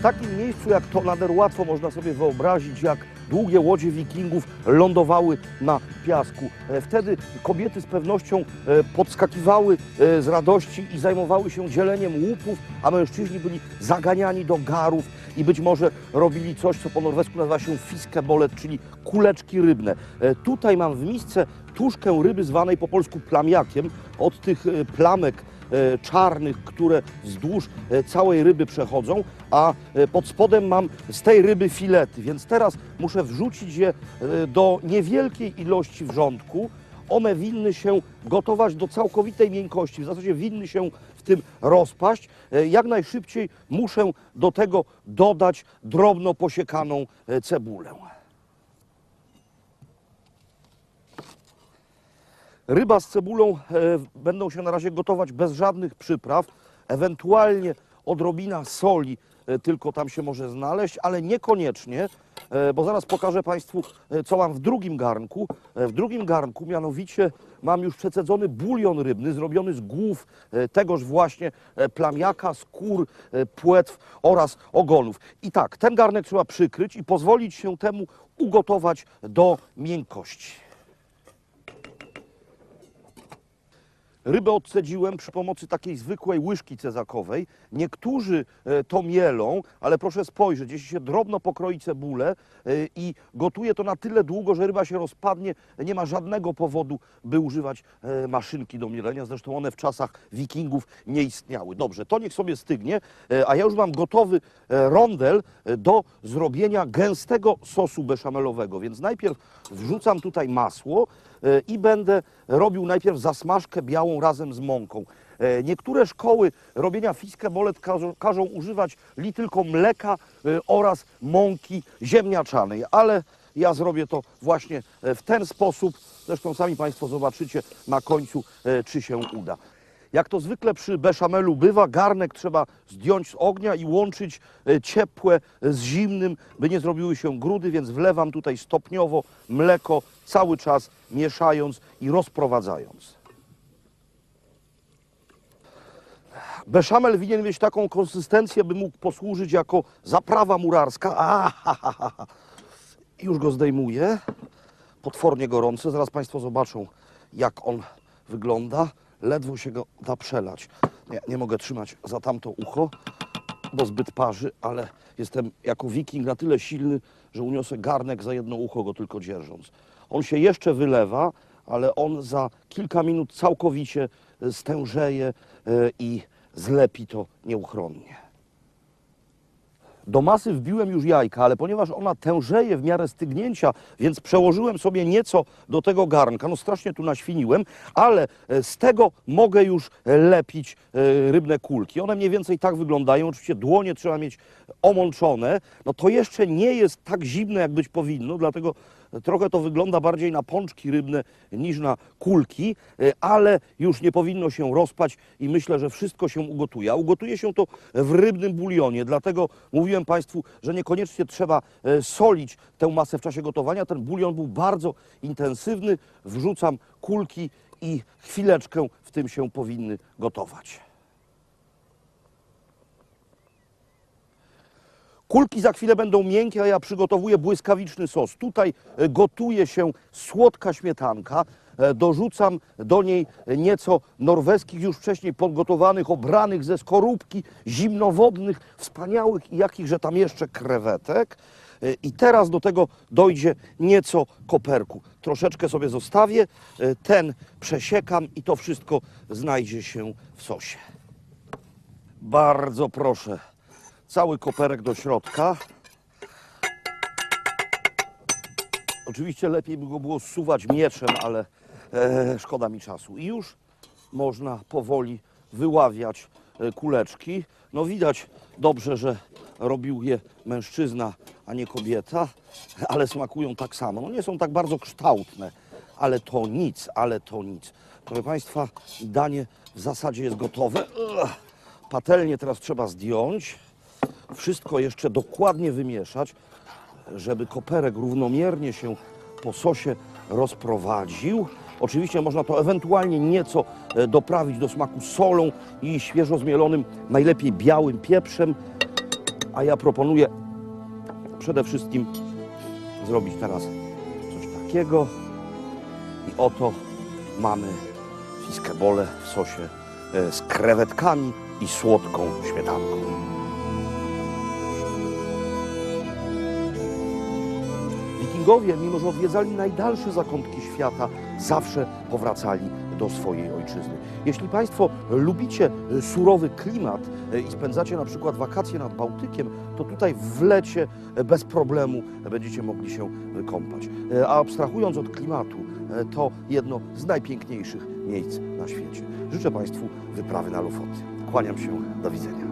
W takim miejscu jak to nader łatwo można sobie wyobrazić, jak długie łodzie wikingów lądowały na piasku. E, Wtedy kobiety z pewnością e, podskakiwały e, z radości i zajmowały się dzieleniem łupów, a mężczyźni byli zaganiani do garów i być może robili coś, co po norwesku nazywa się fiskebolet, czyli kuleczki rybne. Tutaj mam w misce tuszkę ryby zwanej po polsku plamiakiem. Od tych plamek czarnych, które wzdłuż e, całej ryby przechodzą, a e, pod spodem mam z tej ryby filety, więc teraz muszę wrzucić je e, do niewielkiej ilości wrzątku. One winny się gotować do całkowitej miękkości, w zasadzie winny się w tym rozpaść. E, Jak najszybciej muszę do tego dodać drobno posiekaną e, cebulę. Ryba z cebulą e, będą się na razie gotować bez żadnych przypraw, ewentualnie odrobina soli e, tylko tam się może znaleźć, ale niekoniecznie, e, bo zaraz pokażę Państwu, co mam w drugim garnku. W drugim garnku mianowicie mam już przecedzony bulion rybny, zrobiony z głów tegoż właśnie plamiaka, skór, płetw oraz ogonów. I tak, ten garnek trzeba przykryć i pozwolić się temu ugotować do miękkości. Rybę odcedziłem przy pomocy takiej zwykłej łyżki cezakowej. Niektórzy e, to mielą, ale proszę spojrzeć, jeśli się drobno pokroi cebulę e, i gotuje to na tyle długo, że ryba się rozpadnie, nie ma żadnego powodu, by używać e, maszynki do mielenia. Zresztą one w czasach wikingów nie istniały. Dobrze, to niech sobie stygnie, a ja już mam gotowy rondel do zrobienia gęstego sosu beszamelowego. Więc najpierw wrzucam tutaj masło, i będę robił najpierw zasmażkę białą razem z mąką. E, Niektóre szkoły robienia fiskebolet każą, każą używać li tylko mleka e, oraz mąki ziemniaczanej, ale ja zrobię to właśnie e, w ten sposób. Zresztą sami Państwo zobaczycie na końcu, czy się uda. Jak to zwykle przy beszamelu bywa, garnek trzeba zdjąć z ognia i łączyć e, ciepłe z zimnym, by nie zrobiły się grudy, więc wlewam tutaj stopniowo mleko, cały czas mieszając i rozprowadzając. Beszamel winien mieć taką konsystencję, by mógł posłużyć jako zaprawa murarska. A, ha, ha, ha. Już go zdejmuję. Potwornie gorący. Zaraz Państwo zobaczą, jak on wygląda. Ledwo się go da przelać. Nie, nie mogę trzymać za tamto ucho, bo zbyt parzy, ale jestem jako wiking na tyle silny, że uniosę garnek za jedno ucho go tylko dzierżąc. On się jeszcze wylewa, ale on za kilka minut całkowicie stężeje e, i zlepi to nieuchronnie. Do masy wbiłem już jajka, ale ponieważ ona tężeje w miarę stygnięcia, więc przełożyłem sobie nieco do tego garnka. No strasznie tu naświniłem, ale e, z tego mogę już e, lepić e, rybne kulki. One mniej więcej tak wyglądają. Oczywiście dłonie trzeba mieć omączone. No to jeszcze nie jest tak zimne, jak być powinno, dlatego trochę to wygląda bardziej na pączki rybne niż na kulki, e, ale już nie powinno się rozpać i myślę, że wszystko się ugotuje. A ugotuje się to w rybnym bulionie, dlatego mówiłem Państwu, że niekoniecznie trzeba e, solić tę masę w czasie gotowania. Ten bulion był bardzo intensywny. Wrzucam kulki i chwileczkę w tym się powinny gotować. Kulki za chwilę będą miękkie, a ja przygotowuję błyskawiczny sos. Tutaj e, gotuje się słodka śmietanka. E, Dorzucam do niej nieco norweskich, już wcześniej podgotowanych, obranych ze skorupki, zimnowodnych, wspaniałych i jakichże tam jeszcze krewetek. E, I teraz do tego dojdzie nieco koperku. Troszeczkę sobie zostawię, e, ten przesiekam i to wszystko znajdzie się w sosie. Bardzo proszę cały koperek do środka. Oczywiście lepiej by go było zsuwać mieczem, ale e, szkoda mi czasu. I już można powoli wyławiać e, kuleczki. No widać dobrze, że robił je mężczyzna, a nie kobieta, ale smakują tak samo. No nie są tak bardzo kształtne, ale to nic, ale to nic. Proszę Państwa, danie w zasadzie jest gotowe. Patelnię teraz trzeba zdjąć wszystko jeszcze dokładnie wymieszać, żeby koperek równomiernie się po sosie rozprowadził. Oczywiście można to ewentualnie nieco e, doprawić do smaku solą i świeżo zmielonym, najlepiej białym pieprzem. A ja proponuję przede wszystkim zrobić teraz coś takiego. I oto mamy fiskebole w sosie e, z krewetkami i słodką śmietanką. Mimo że odwiedzali najdalsze zakątki świata, zawsze powracali do swojej ojczyzny. Jeśli Państwo lubicie surowy klimat e, i spędzacie na przykład wakacje nad Bałtykiem, to tutaj w lecie e, bez problemu będziecie mogli się wykąpać. E, A abstrahując od klimatu, to jedno z najpiękniejszych miejsc na świecie. Życzę Państwu wyprawy na Lofoty. Kłaniam się, do widzenia.